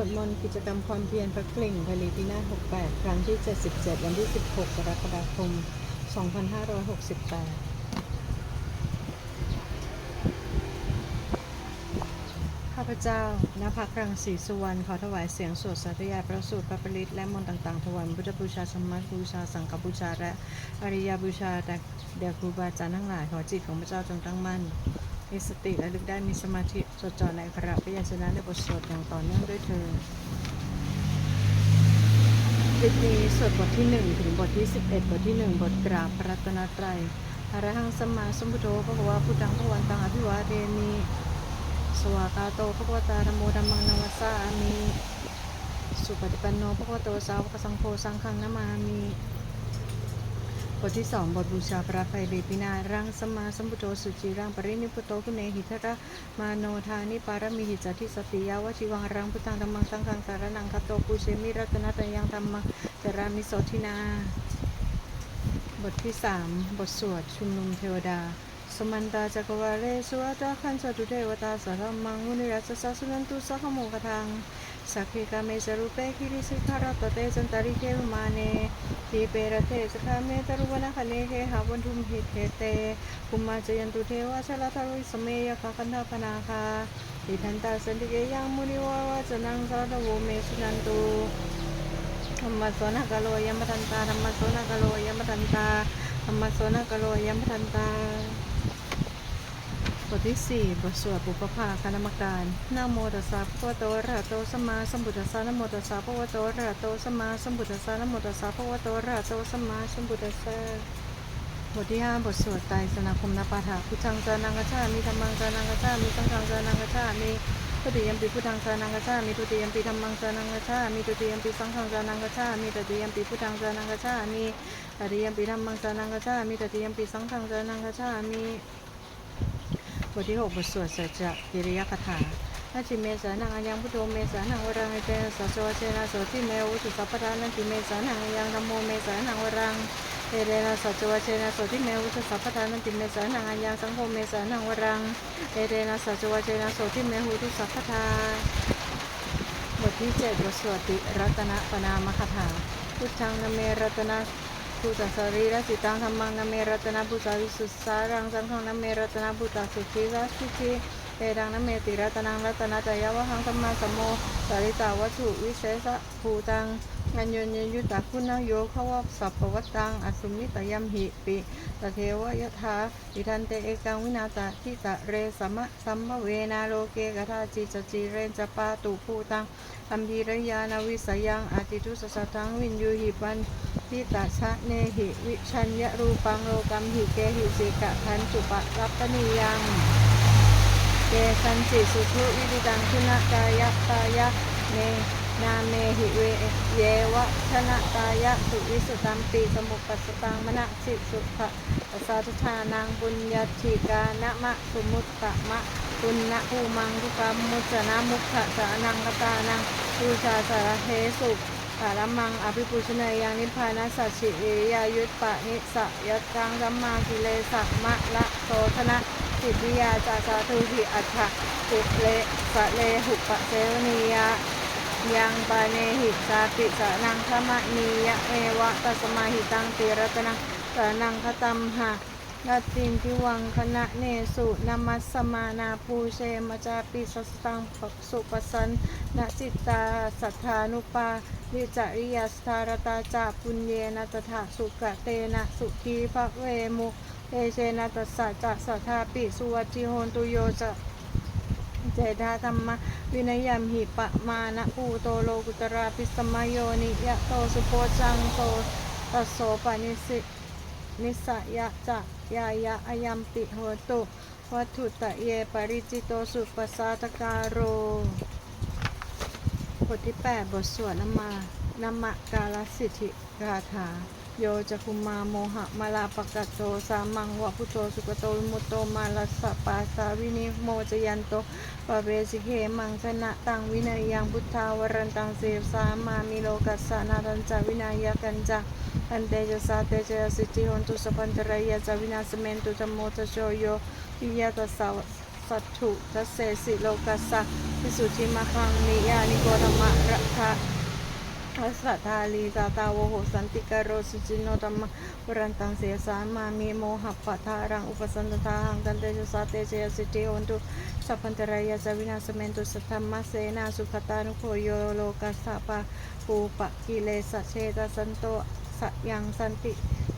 วดมนต์กิจกรรมความเพียรพระกลิ่งผลิตินาถ68 ครั้งที่ 77 วันที่ 16 กรกฎาคม 2568 ข้าพเจ้าณพักรังสีสุวรรณ ขอถวายเสียงสวดสาธยายพระสูตรพระปริตและมนต์ต่างๆ ถวายพุทธบูชาสมมาบูชา สังฆบูชา และอริยบูชาแต่แด่ครูบาอาจารย์ทั้งหลาย ขอจิตของพระเจ้าจงตั้งมั่น มีสติและลึกได้มีสมาธิจดจ่อในอักขระพยัญชนะในบทสวดอย่างต่อเนื่องด้วยเธอคลิปนี้สวดบทที่ 1 ถึงบทที่ 11 บทที่ 1 บทกราบพระรัตนตรัยอรหังสัมมาสัมพุทโธพระวาพุทธังพระวันตังอภิวาเทมิสวากาโตภควตารโมธรรมังนวัสสามิสุปฏิปันโนภควโตสาวกสังโฆสังฆังนามามิ ทที่สองบทบูชาพระไพเบปินารังสมาสัมพุทโธสุจิรังปรินิพุโตคุเนหิทระมาโนทานิปารมิหิจติสติยาวชิวังรังพุทธังธรรมังสังฆังสารนังคตโตปุเชมิรัตนตยังธรรมังจารามิโสทินา บทที่สามบทสวดชุมนุมเทวดาสมันตาจักวาเลสุวัตาขันจตุเทวตาสารมังมุนิรัสสะสุนันตุสัพพโมกทังสักขิกาเมสรุเปคิริสิกขารตเตจันตาริเกวมาเน ทีเปรเทสคาเมตรุวนาคเนเฮหาวันทุมหิเทเตภูมาจยันตุเทวะชลทารุสเมยคาคันธาปนาคาอิทันตาสันติเกยังมุนิวาวาจนังสารโวเมสุนันตุธรรมโสนกโลยมทันตาธรรมโสนกโลยมทันตาธรรมโสนกโลยมทันตา บทที่สี่บทสวดบุพภาคณมการนโมตัสสะภะคะวโตอะระหะโตสัมมาสัมพุทธัสสะนโมตัสสะภะคะวโตอะระหะโตสัมมาสัมพุทธัสสะนโมตัสสะภะคะวโตอะระหะโตสัมมาสัมพุทธัสสะบทที่ห้าบทสวดไตรสนาคมนปาฐาพุทธังสานังกัจฉามิธรรมังสานังกัจฉามิสังฆังสานังกัจฉามิทุติยมปีพุทธังสานังกัจฉามิทุติยมปีธรรมังสานังกัจฉามิทุติยมปีสังฆังสานังกัจฉามิตติยมปีพุทธังสานังกัจฉามิตติยมปีธรรมังสานังกัจฉามิตติยมปีสังฆังสานังกัจฉามิ บทที่ 6 บทสวดสัจจะกิริยคถานาจิเมสานังอายังพุทโธเมสานังวรังเตนสัจวเชนะโสติเมวุตุสัพพทานันติเมสานังอายังธรรมโมเมสานังวรังเอเรนะสัจวเชนะโสติเมวุตุสัพพทานันติเมสานังอายังสังโฆเมสานังวรังเอเรนะสัจวเชนะโสติเมหุตุสัพพทาบทที่7บทสวดติรัตนปนามคถาพุทธังนเมรัตนะ ภูตสรีระสิตังธรรมังนเมรัตนะภูตาวิสุทธารังสังฆังนเมรัตนะภูตาสุขีรัสุขีเอดังนเมติรัตนังรัตนะจายาวหังธรรมาสมโมสาริตาวัตถุวิเศษภูตัง อัญญญยุตตะคุณโยเขาวสัพพวัตตังอสุมิตยัมหิปิตเทวยถาอิทันเตเอกังวินาตาทิตะเรสมะสัมภเวนาโลเกกทาจิจจิเรนจปาตุภูตังอัมพีรยานาวิสยังอาติทุสสะทังวินยูหิปันทิตาชะเนหิวิชัญญรูปังโลกัมหิเกหิสิกะทันจุปะรัปนิยังเกสันจิสุทุวิริตังคุณกายะตายะเน นาเมหิเวเยวะชนะตายะสุวิสุตัมปีสมุปัสตังมณสิสุขะปัสสาทุทานังบุญญาธิกานะมะสุมุตตะมะปุณณภูมังทุกรรมมุจนะมุขะสานังกตานังปูชาสารเทสุสารมังอภิปุชเนยังนิพพานัสสชิเอยายุตปะนิสยัตตังสัมมากิเลสะมะละโสธนะสิทธิยาจาสาธุหิอัฏฐะสุเลสะเลหุปะเสวนียา ยังปาเนหิสาปิสนังขมะนียะเอวะตัสมาหิตังติรัตนังสนังคตัมหะนาตินทิวังคณะเนสุนามัสมานาปูเชมจาปิสสตังปักสุปสันนจิตาสัทธานุปาวิจาริยสธารตาจาปุญเยนะตถาสุกะเตนะสุขีภะเวมุเตเชนะตัสสะจะสัทธาปิสุวัติโหนตุโยจะ เจธาธรรมะวินัยยมหิปะมานะปูโตโลกุตราปิสมโยนิยะโตสุโพจังโตตัสโสปานิสินิสยะจะยายะอายัมปิโหตุวัตถุตะเยปริจิโตสุปสาตการโรบทที่ 8 บทสวดนมานมะกาลสิทธิกาถา โยจะคุมาโมหะมาลาปะกะโตสามังวะพุโตสุกโตวิมุตโตมาลัสสะปาสาวินิโมจยันโตปะเวสิเคมังชนะตังวินัยยังพุทธาวรันตังเสวสามามิโลกัสสนารันจาวินัยกันจาอันเตจะสาเตจะสิทธิหนตุสปันตรายจะวินาสเมนตุธรรมโมทโชโยวิยะตัสสะสัตถุทัสเสสิโลกัสสะพิสุทธิมะคังนิยานิโกรมะระทะ วัสสทาลีตาตาโวโหสันติกโรสุจินโนตัมมะวรันตังเสียสามามีโมหัปะทารังอุปสันตทาหังกันเตจสาเตเจยสิทธิอนตุสัพพันตรายาจาวินาสเมนตุสัทธมมเสนาสุขตานุโคโยโลกัสสะปะปูปะกิเลสเชตสันโตสะยังสันติ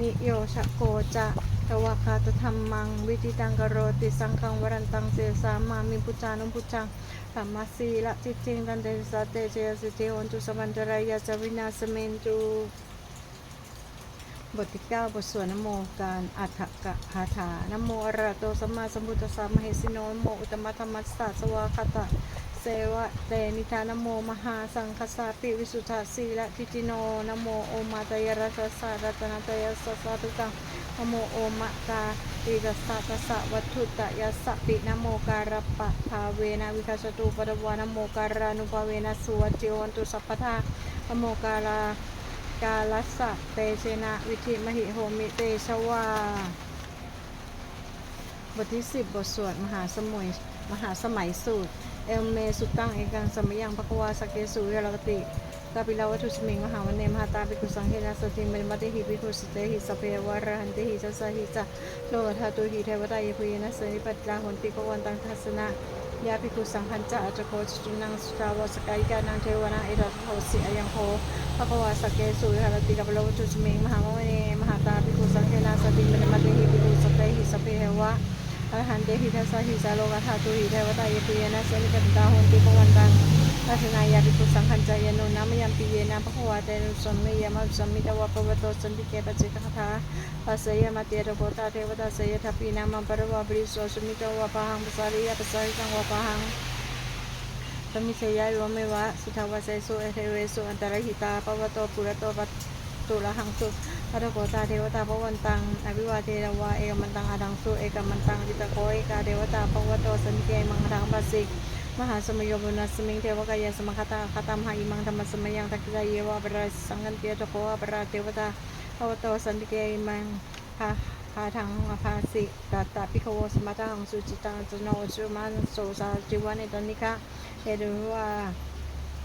นิโยชะโกจะ ตวะคาตธรรมัง วิธิตังกโรติสังฆังวรันตังเสสามามิพุจานุพุจังธรรมสีละจิตจริงกันเดสาเตเจสิเทอนตุสมันตรายาจวินาสเมนตุบทที่เก้าบทสวดนโมการอัฏฐกะคาถานโมอระโตสัมมาสัมพุทธัสสะมเหสิโนโมอุตมะธรรมัสสะสวาคตะ เสวะเตนิทานโมมหาสังคสาปิวิสุทธาสีละทิจิโนนโมโอมาตยรัสสะรัตนตยสสะทุกังนโมโอมะกาติกัสสะกัสสะวัตถุตะยัสสะปินะโมการปะทาเวนะวิคัสตุปะวานโมการานุภาเวนะสุวัจจิวันตุสัพพทานโมกาลากาลัสสะเตเชนะวิธิมหิโหมิเตชวาบทที่สิบบทสวดมหาสมุยมหาสมัยสูตร เอลเมสุตังเอกังสมยังภควาสเกสุเยลกติกาปิลาวัตุสมิงมหาวันเนมหาตาปิกุสังเฮนะสติมริมัติหิปิกุสเตหิสเพวะระหันติหิสัสหิจะโลธาตุหิเทวตาเยพุยนะสนิปัจจาหนติกวันตังทัสนะยาปิกุสังคัญจะอัจโคจุนังสุตาวสกายกานังเทวนาเอรัตโหสิอยังโคภควาสเกสุเยลติกาปิลาวัตุสมิงมหาวันเนมหาตาปิกุสังเฮนะสติมริมัติหิปิกุสเตหิสพเพวะอร หันเตหิทัสหิสาโลกธาตุหิเทวตายปิเยนะเสนิกตาหนติปวันตังทัศนายาปิกุสังขันจายโนนามยัมปิเยนะภควาเตนุสัมมิยามะสัมมิตวะปวโตสันติเกปจิกคาถาปัสสยมาเตระโกตาเทวตาเสยทัพปีนามัมปรวะบริโสสมิตวะปะหังปสาริยะปสาริตังวะปะหังสมิเชยายโยเมวะสุทาวาเสสุเอเทเวสุอันตรหิตาปวโตปุระโตปัตตุระหังสุ พระโกตาเทวตาพวันตัง อภิวาเทระวาเอกมันตังอาดังสุเอกมันตังจิตโกเอกาเทวตาปวโตสันเกมังรังปัสสิกมหาสมยบุนัสมิงเทวกายสมคตาคตามหาอิมังธรรมสมยังทักกิเยวะปราสังกันเตียตโกปราเทวตาปวโตสันติเกมังพาพาทังอภาสิตาตาปิโคสมัตังสุจิตังจโนจุมันโสสาจิวานิตนิกะเฮดุวา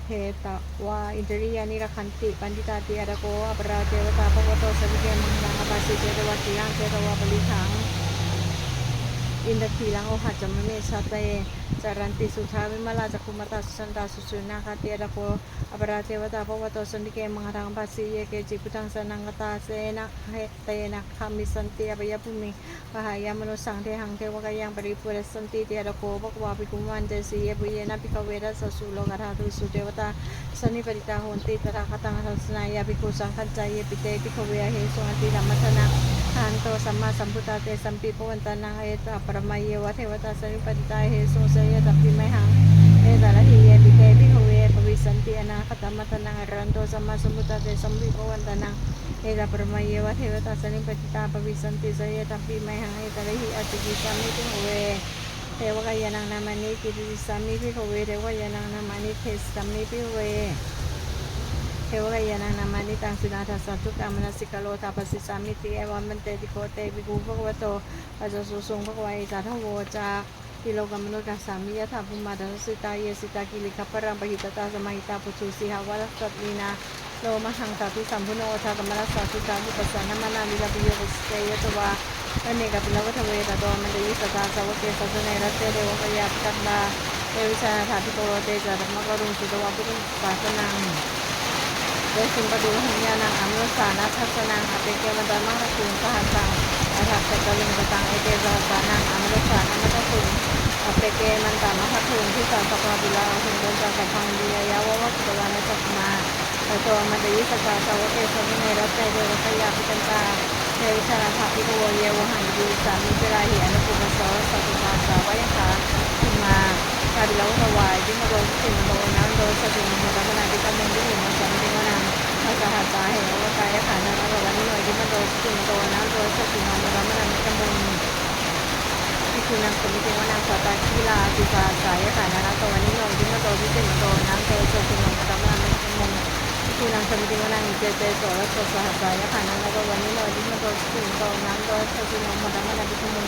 เทตวาอินทริยานิรคันติปันติตาติอาดโกอปราเทวตาภวโตสมิเกมังลังอปาสิเจตวาติยังเจตวาปริขัง อินททีลังโอหัจมเมชาเตจารันติสุทาวิมาลาจักคุมตาสุสันตาสุสุนาคาเตียดโกอปราเทวตาภวตสันติเกมังรังปัสสิเยเกจิพุทังสนังกตาเสนะเฮเตนะคามิสันติอปยภูมิปหายามนุสังเทหังเทวกายังปริปุรสันติเตียดโกภควาปิกุมันเจสีเยปุเยนะปิกเวรัสสุโลกธาตุสุเทวตาสนิปริตาโหนติตระคตังทัสนายาปิกุสังขันใจเยปิเตปิกเวเฮสุอันติธรรมทนา ทานโตสัมมาสัมพุทธาเตสัมปีปวันตานังเอตปรมัยเยวะเทวตาสริปติตาเฮสุเสยตัพพิไมหังเอตระหิเยปิเกปิขเวปวิสันติอนาคตมัตนังอรันโตสัมมาสัมพุทธาเตสัมปีปวันตานังเอตปรมัยเยวะเทวตาสริปติตาปวิสันติเสยตัพพิไมหังเอตระหิอติกิสัมมิปิขเวเทวกายานังนามานิกิติสัมมิปิขเวเทวกายานังนามานิเทสัมมิปิขเว เทวายานังนามานิตังสุนาทัสสะทุกขามนสิกาโลทาปสิสามิติเอวันมันเตติโคเตปิกูภควโตปัจจสุสุงภควายจาทโวจากิโลกรรมนุกัสสามิยะถาภูมาดัสสิตาเยสิตากิลิคัปรังปหิตตาสมาหิตาปุชุสีหาวัลสตลีนาโลมหังตาพิสัมพุโนทากรรมรัสสาสุตาภิปัสสานามานามิลาปิโยสเตยตวาอเนกปิลวัฏเวตโตมันเดยิสตาสาวเกสัสเนรัตเตเดวกยาปิตันดาเอวิชาถาภิโกเตจารมกรุณสุตวาพุทธศาสนัง โดยสิมปดูหัญญานังอนุสานาทัศนังอเปเกวันตามังระคุงสหัสสังอาทัพเตกลิงกตังเอเกสหัสสานังอนุสานามัตคุงอเปเกมันตามะคุงที่สาสกาบิลาหุงเดนจาสัพพังดียายาวะสุตวานัสสมาอโตมันเดยิสกาสาวเกสมิเนรัตเตเดวสยาปิตันตาเทวิชานาภาพิโกเยวหังยูสามิเจราหิอนุปุปสสสัตุมาสาวายคาขึ้นมา กาบิลาวถวายที่มาโดนสิ่งโดนน้ำโดนสติมโดนนาดิกามุงที่หินมาสันติวนาภาษาหาสาเหวกายขานาวันนี้หน่อยที่มาโดนสิ่งโดนน้ำโดนสติมโดนนาดิกามุงที่คือนางสมิติวนาสตาคีลาจิตาสายขานาตัวนี้หน่อยที่มาโดนสิ่งโดนน้ำโดนสติมโดนนาดิกามุง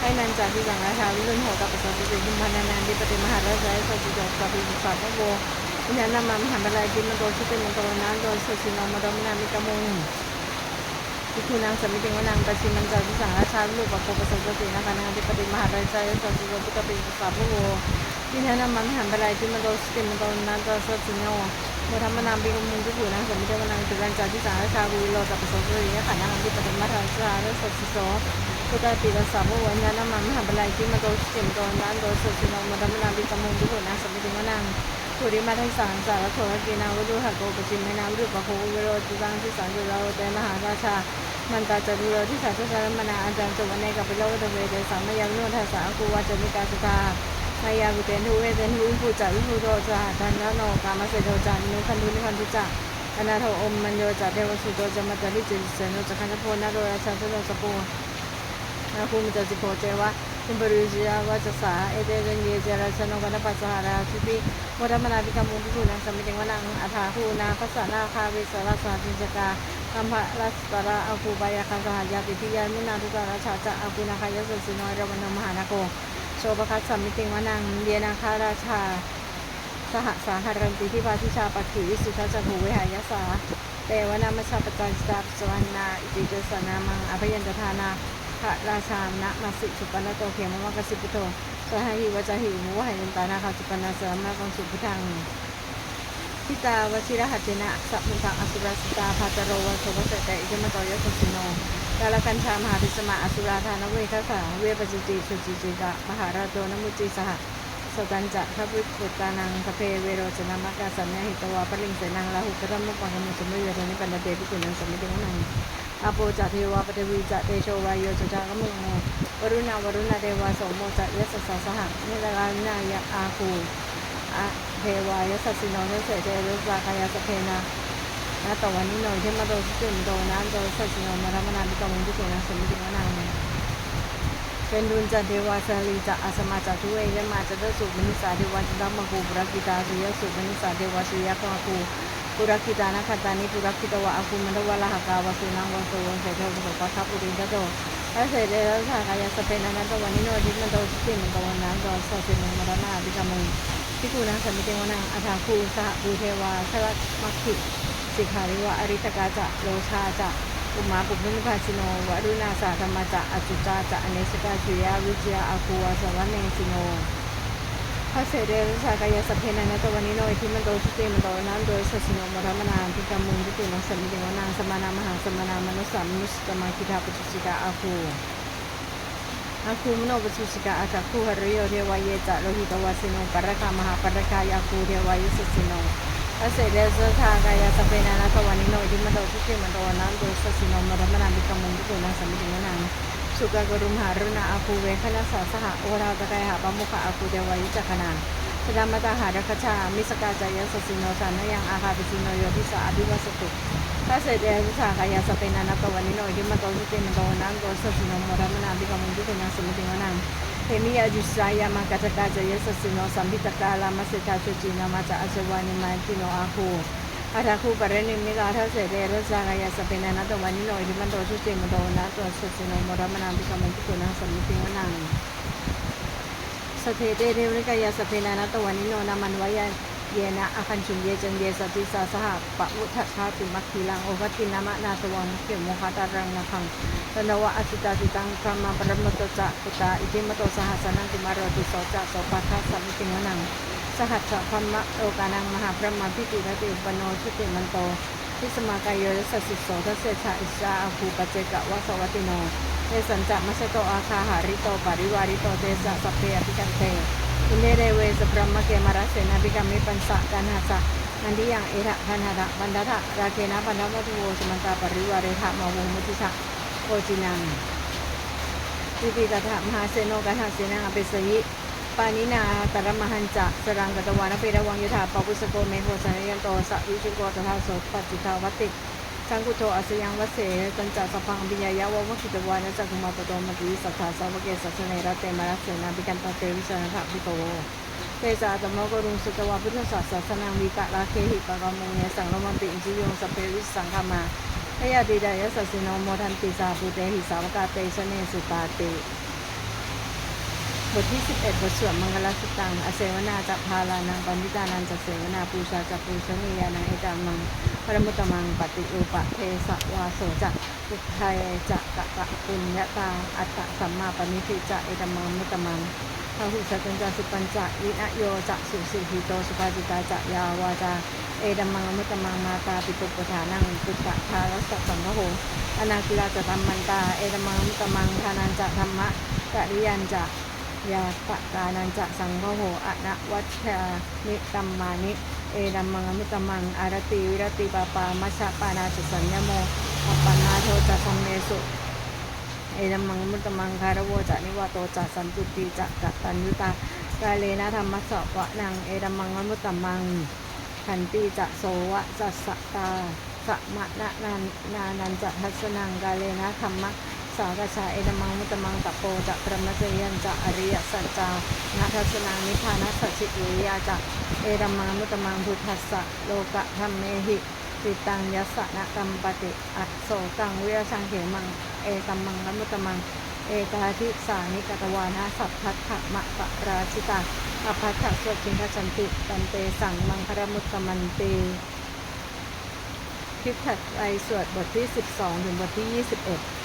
ให้นันจากที่สังราชาวิรุหัวกับประสบสุริยิมพานานานดิปติมหาราชาสจิจกกับปิปัตตะโววิญญาณนามมหาบาลัยดิมโดชิตเป็นมงคลนานโดยสุสินอมดมนามิกมุง พิคูนางสมิติวนางปัจฉิมันจาวิสังราชาลูกปะโคปสัจตินะคะนางธิปติมหาราชาสัจจุพุทธปิสาภโวที่นั่นมันหันไปไหลที่มันโดสติมันโดนนั้นก็สัจจิโนาโมธรรมนามบิกมุงที่ผูนางสมิติวนางจุลันจาวิสังราชาวิโลตประสัจตินะคะนางธิปติมหาราชาสัจจิโสพุทธปิสาภโวนั้นมันหันไปไหลที่มันโดสติมันโดนนั้นโดสัจจิโนาโมธรรมนามบิกมุงที่ผูนางสมิติวนาง ปุริมาทังสังสารโทรกีนาวุฒิหักโกปจิมในนามรูปะโควิโรจิตังที่สังจุโรเตมหาราชา มันตาจตุโรที่สัจจารมนาอาจารย์จวันเนกับปิโลวตเวเดสามยังนุทัสสากูวาจมิกาสตามายากุเตนทุเวเตนทุวิภูจาวิภูโรจาทันยโนกามเสโทจานุคันทุนิคันทุจักอนาโทอมมันโยจาเทวสุโตจมัจจริจิเสโนจักขันโพนาโรราชาตุโลสปูนาภูมิจจิโพเจวะ Kumbarujiya wajasa ete gange jara chano gana pasahara supi moda mana bika mungu kuna samiting wanang atha hu na pasana kha ve sara sa jinjaka kamha lastara aku baya kan sahaya titiya mina tu sara chacha aku na kaya sasino rawana mahana ko so baka samiting wanang liana kha ra cha สหสาหารันติที่พาทิชาปักขีวิสุทธจักหูวิหายสาเตวนามัชฌาปจันสตาสวรรณาอิติเจสนามังอภยัญจทานา พระราชานะมาสิสุปนโตเขียมมะกสิปุโตสหาหิวจาหิมุวหันตานาคาสุปนาสามนากังสุพุทังทิตาวชิระหัตินะสัพพุทังอสุรสตาภาจโรวันโสภเสตอิจมโตยสุสิโนกาลคัญชามหาพิสมาอสุราธานเวทัสสาเวปจิจิสุจิจิกะมหาราโตนมุจิสหะ ตันจะทัพวิปุตตานังสเพเวโรจนามกาสัญญาหิตวาปลิงเสนังลาหุกระมุปังกมุสมุยโรนิปันเตปิกุนังสมิติวนังอาโปจะเทวาปเทวีจะเตโชวายโยจจากมุงโมวรุณาวรุณาเทวาสมโมจะยสสะสหังนิลกานายะอาคูอะเทวายสสินเนเสเจรุสากายสเพนานาตวันนี้หน่อยเทมาโดสุนโดนันโดสสิโนมารมนาบิกมุงที่กุนังสมิติวนัง เป็นดุลจันเทวาสลีจะอาสมาจะทุเอยมาจะได้สุบนิสาเทวาจะดัมมกูปุรกิตาสุยสุบนิสาเทวาสุยะก็กูปุรกิตานะขัตานิปุรกิตวะอากูมันตวะละหกาวสุนังวังโสวังเสเทวสุปะทัปุรินทโตถ้าเสด็จแล้วสากายสเปนันตวันนิโนดิมันโตสิมันตวันนั้นตอนสัสินมรณะบิกามุพิกูนังสมิเตวนังอัฐาคูสหบูเทวาสลักมัคคิสิขาริวะอริตกาจะโลชาจะ อุมาปุพนิพาสิโนวรุณาสาธรรมจะอจุจาจะอเนสกาชุยาวิจยาอาคูวาสวรรเนสิโนพระเสด็จสากายสเพนันตวันนิโนทิมันโตสุเตมันโตนั้นโดยสสิโนมรมนานพิกามุงทิตุนังสมิติวนางสมานามหาสมานามนุสัมนุสตมาคิทาปจุสิกาอาคูอาคูมโนปจุสิกาอากคูหริโยเทวายจะโลหิตวาสิโนปรคามหาปรคายาคูเทวายสสิโน အစေတဲ့ဇခါကရသပေနာနာသဝနီနိုဒီမတော်စုကေမတော်နန်ဒိုဆစီနောမရမနာဘိကမုန်ဒီကိုနာစမီဒီနန်สุกกรุมหารุณาอาคูเวคณะสาสหโอราตะกายหาปมุขอาคูเดวายุจักขนาน สดามตาหารัคชา มิสกาจายสสิโนสานะยังอาคาปิสิโนโยทิสาอภิวัสตุถ้าเสด็จสากายสเปนานาตวันนิโนดิมตอสุเตมตอนังโกสสิโนมรมนาบิกมุนดิคุณาสมิติวนังเทมิยาจุสายามังกัจกาจายสสิโนสัมพิตกาลามัสตาชจินามาจาอสวานิมาติโนอาคูอาทาคูปะเรนิมิกาทัสเสเดรสากายสเปนานาตวันนิโนดิมันโตสุเตมตอนาตัวสสิโนมรมนาบิกมุนดิคุณาสมิติวนังส เทเตเทวริกายาสเพนานาตวันนิโนนามันวายเยนะอาคันชุนเยจังเยสติสาสหปะมุทะชาติมัคคีลังโอวัตินามะนาตวังเขมุขตารังนะคังตนวะอสิตาติตังกรรมปรมตจะปุตาอิติมโตสหัสนังติมารติโสจะโสปัทสัมมิติวนังสหัสสะพัมมะโลกานังมหาพระมาพิติรติอุปโนชุติมันโตทิสมากายโยสัสสิโสทัสเสชาอิสาอภูปเจกะวะสวัติโน เตสัญจมัชโตอาคาหาริโตปาริวาริโตเตสะสเปอภิกันเตอินเดเเวสพรมเกมาราเสนาภิกัมมิปัญสะกันหาสะนันดิยังเอระกันหะบันดาะราเคนะบันดาวัตุโวสมันตาปริวาเรหะมาวงมุทิชะโคจินังวิปิตถะมหาเสนโนกันหาเสนาอเปสยิปานินาตระมหันจะสรังกตวานเปรวังยุทธาปปุสโกเมโหสันยันโตสะวิจุโกตถาโสปัจจิทาวัติ สังกุโทอสยังวเสตัญจสพังปิญญายาวะกิตวานจักุมาปโตมติสัทธาสาวเกสัสเนระเตมรัสเสนาปิกันตเตวิสนะภะพิโตเตจาตมโกรุงสุตวาพุทธศาสสนังวิกะลาเคหิปะกมุเนสังรมันติอิจิยงสเปวิสังฆมาพยาติดายสัสิโนโมทันติสาภูเตหิสาวกาเตชเนสุปาติ บทที่ 11 บทสวดมังคลสุตัง อเสวนาจักพาลานังปันติตานันจะเสวนาปูชาจักปูชนียานังเอตามังพระมุตมังปฏิอุปะเทสวาโสจักปุทไทยจักกะกะปุญญาตา อัตตะสัมมาปณิทิจะเอตมังมุตมังพหุสตัญจสุปัญจะวินโยจะสุสิหิโตสุภาจิตาจะยาวาจาเอตมังมุตมังมาตาปิตุปทานังปุตตะทารัสสะสังฆโหอนาคิลาจะธรรมันตา เอตมังมุตมังทานันจะธรรมะกะริยันจะ ยาปะกานันจะสังฆโหอะนะวัชานิตัมมานิ เอดัมมังมิตมังอารติวิรติปาปามัชฌะปานาจุสัญญโมอปปนาโทจะสัมเมสุเอดัมมังมิตมังคารโวจะนิวาโตจะสันตุติจะกะตัญยุตากาเลนะธรรมะสวะนังเอดัมมังมิตมังขันติจะโสวะจะสตาสมะนะนันนานันจะทัสนังกาเลนะธรรมะ สากชาเอดมังมุตมังตะโปจะพระมจยันจะอริยสัจจานาทัสนังนิพานัสสชิเวยาจะเอดมังมุตมังพุทธัสสะโลกะธรรมเมหิติตังยัสสะนะกัมปติอัสโสกังวิรชังเขมังเอตัมมังมุตมังเอกาทิสานิกตวานะสัพพัทธมะปะราชิตาอภัทธสวดจินทสันติตันเตสังมังครมุตตมันเตคลิปถัดไปสวดบทที่ 12 ถึงบทที่ 21